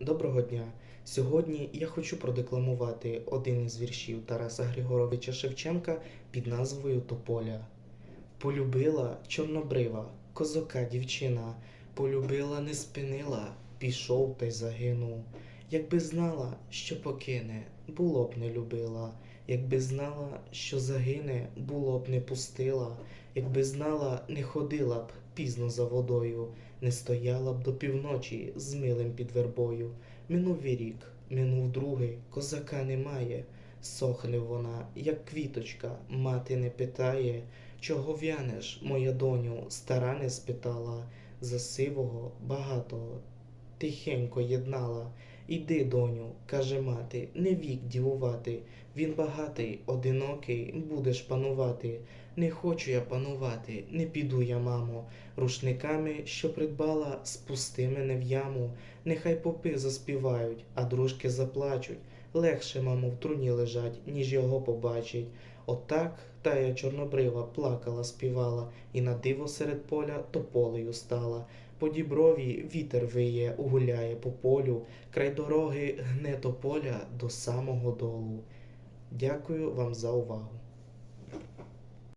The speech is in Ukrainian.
Доброго дня! Сьогодні я хочу продекламувати один із віршів Тараса Григоровича Шевченка під назвою Тополя. Полюбила чорнобрива, козака дівчина, полюбила, не спинила, пішов та й загинув. Якби знала, що покине, було б не любила, якби знала, що загине, було б не пустила, якби знала, не ходила б пізно за водою, не стояла б до півночі з милим під вербою. Минув і рік, минув другий, козака немає. Сохне вона, як квіточка, мати не питає, чого в'янеш, моя доню, стара не спитала, за сивого багатого тихенько єднала. Іди, доню, каже мати, не вік дівувати. Він багатий, одинокий, будеш панувати. Не хочу я панувати, не піду я, мамо. Рушниками, що придбала, спусти мене в яму. Нехай попи заспівають, а дружки заплачуть. Легше, мамо, в труні лежать, ніж його побачить. Отак тая чорнобрива плакала, співала, і на диво серед поля тополею стала. По діброві вітер виє, гуляє по полю, край дороги гне тополя до самого долу. Дякую вам за увагу.